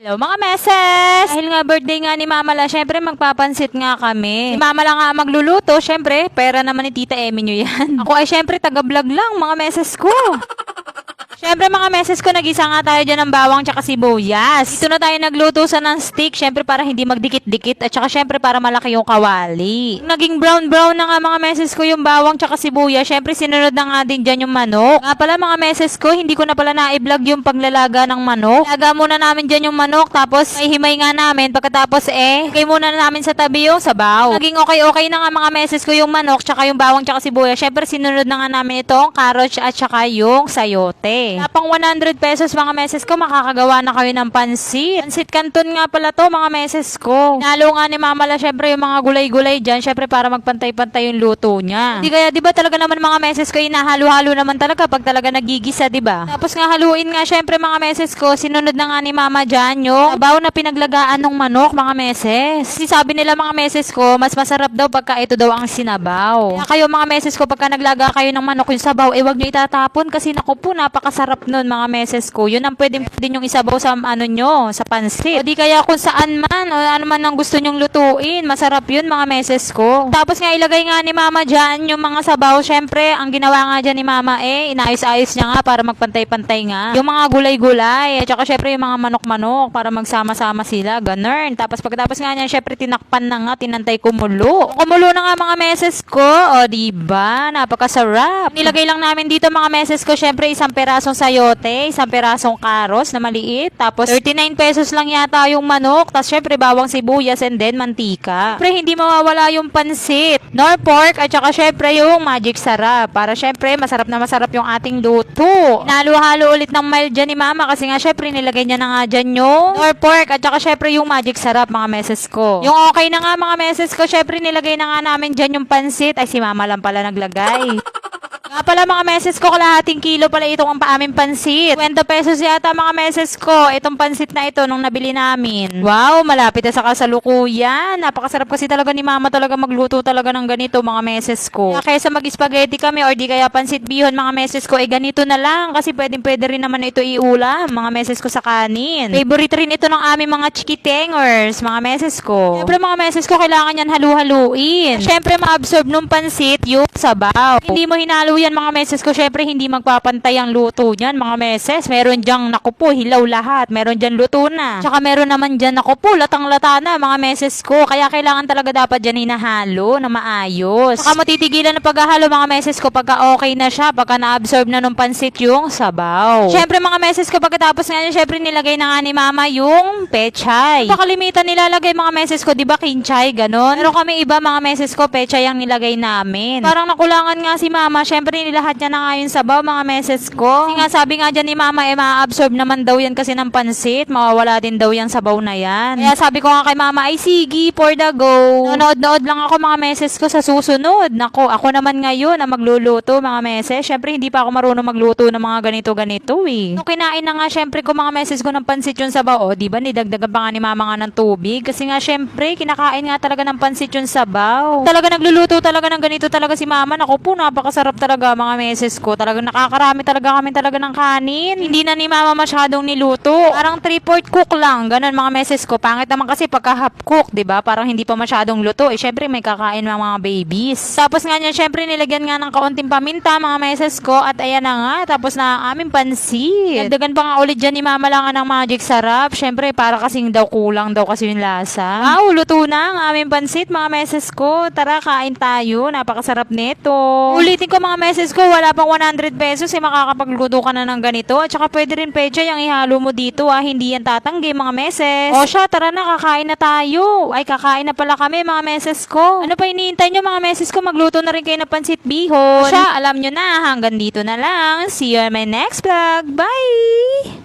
Hello mga meses! Dahil nga birthday nga ni Mama La, syempre magpapansit nga kami. Si Mama La nga magluluto, syempre, pera naman ni Tita Emmy nyo yan. Ako ay syempre taga-vlog lang, mga meses ko. Syempre mga meses ko, nagisa nga tayo dyan ng bawang tsaka sibuyas. Dito na tayo nagluto sa ng stick, syempre para hindi magdikit-dikit at tsaka syempre para malaki yung kawali. Naging brown-brown na nga mga meses ko yung bawang tsaka sibuyas, syempre sinunod na nga din dyan yung manok. Nga pala mga meses ko, hindi ko na pala na-vlog yung paglalaga ng manok. Laga muna namin dyan yung manok, tapos ay himay nga namin. Pagkatapos eh, kay muna na namin sa tabi yung sabaw. Naging okay-okay na nga mga meses ko yung manok, tsaka yung bawang tsaka sibuyas. Syempre sinunod na nga namin itong carrots at tsaka yung sayote. Napang 100 pesos mga meses ko, makakagawa na kayo ng pansit. Pansit canton nga pala to mga meses ko. Nalo nga ni Mama La syempre yung mga gulay-gulay dyan, syempre para magpantay-pantay yung luto niya. Hindi kaya, di ba talaga naman mga meses ko, inahalo-halo naman talaga pag talaga nagigisa, di ba? Tapos nga haluin nga syempre mga meses ko, sinunod na nga ni Mama dyan yung sabaw na pinaglagaan ng manok mga meses. Kasi sabi nila mga meses ko, mas masarap daw pagka ito daw ang sinabaw. Kaya kayo mga meses ko, pagka naglaga kayo ng manok yung sabaw, eh wag nyo itatapon kasi naku po, napakasarap nun mga meses ko. Yun ang pwedeng pwede yung isabaw sa ano nyo, sa pansit. O di kaya kung saan man, o ano man ang gusto nyong lutuin, masarap yun mga meses ko. Tapos nga ilagay nga ni mama dyan yung mga sabaw. Syempre, ang ginawa nga dyan ni mama eh, inayos-ayos niya nga para magpantay-pantay nga. Yung mga gulay-gulay, at saka syempre yung mga manok-manok para magsama-sama sila, ganun. Tapos pagkatapos nga niyan, syempre tinakpan na nga, tinantay kumulo. Kumulo na nga mga meses ko, o di ba? Napakasarap. Nilagay lang namin dito mga meses ko, syempre isang perasong sayote, isang perasong karos na maliit, tapos 39 pesos lang yata yung manok, tapos syempre bawang sibuyas and then mantika. Syempre hindi mawawala yung pansit, nor pork, at saka syempre yung magic sarap. Para syempre masarap na masarap yung ating luto. Nalo-halo ulit ng mild dyan ni mama kasi nga syempre nilagay niya na nga dyan yung nor pork, at saka syempre yung magic sarap mga meses ko. Yung okay na nga mga meses ko, syempre nilagay na nga namin dyan yung pansit. Ay si mama lang pala naglagay. Nga pala mga meses ko, kalahating kilo pala itong ang aming pansit. 20 pesos yata mga meses ko, itong pansit na ito nung nabili namin. Wow, malapit na sa kasalukuyan. Napakasarap kasi talaga ni mama talaga magluto talaga ng ganito mga meses ko. Kaya kaysa mag-spaghetti kami or di kaya pansit bihon mga meses ko, eh ganito na lang kasi pwedeng pwede rin naman ito iulam mga meses ko sa kanin. Favorite rin ito ng aming mga chikitengers, mga meses ko. Siyempre mga meses ko, kailangan yan halu-haluin. Siyempre ma-absorb nung pansit yung sabaw. Hindi mo hinalo yan mga meses ko, syempre hindi magpapantay ang luto niyan mga meses. Meron diyang naku hilaw lahat. Meron dyan luto na. Tsaka meron naman dyan naku po, latang-lata na mga meses ko. Kaya kailangan talaga dapat dyan hinahalo na maayos. Saka matitigilan na paghahalo mga meses ko pagka okay na siya, pagka na-absorb na nung pansit yung sabaw. Syempre mga meses ko pagkatapos nga niya, syempre nilagay na nga ni mama yung pechay. Pakalimitan nilalagay mga meses ko, di ba kinchay, ganon. Pero kami iba mga meses ko, pechay ang nilagay namin. Parang nakulangan nga si mama, syempre nilahat niya na nga yung sabaw mga meses ko. Kasi nga sabi nga dyan ni mama, eh ma-absorb naman daw yan kasi ng pansit, mawawala din daw yung sabaw na yan. Kaya sabi ko nga kay mama, ay sige, for the go. Nanood-nood lang ako mga meses ko sa susunod. Nako, ako naman ngayon na magluluto mga meses. Syempre hindi pa ako marunong magluto ng mga ganito-ganito eh. Nung kinain na nga syempre ko mga meses ko ng pansit yung sabaw, oh, di ba nidagdagan pa nga ni mama nga ng tubig? Kasi nga syempre, kinakain nga talaga ng pansit yung sabaw. Talaga nagluluto talaga ng ganito talaga si mama. Nako po, napakasarap talaga mga meses ko. Talagang nakakarami talaga kami talaga ng kanin. Hindi na ni mama masyadong niluto. Parang 3-4 cook lang. Ganon mga meses ko. Pangit naman kasi pagka half cook, di ba? Parang hindi pa masyadong luto. Eh, syempre may kakain mga, mga babies. Tapos nga niya, syempre nilagyan nga ng kaunting paminta mga meses ko. At ayan na nga, tapos na aming pansit. Dagdagan pa nga ulit dyan ni mama lang ng magic sarap. Syempre, para kasing daw kulang daw kasi yung lasa. Wow, luto na ang aming pansit mga meses ko. Tara, kain tayo. Napakasarap nito. Ulitin ko mga meses ko, wala pang 100 pesos eh makakapagluto ka na ng ganito. At saka pwede rin pecha yung ihalo mo dito ah. Hindi yan tatanggi mga meses. O siya, tara na, kakain na tayo. Ay, kakain na pala kami mga meses ko. Ano pa iniintay nyo mga meses ko? Magluto na rin kayo ng pansit bihon. O siya, alam nyo na, hanggang dito na lang. See you on my next vlog. Bye!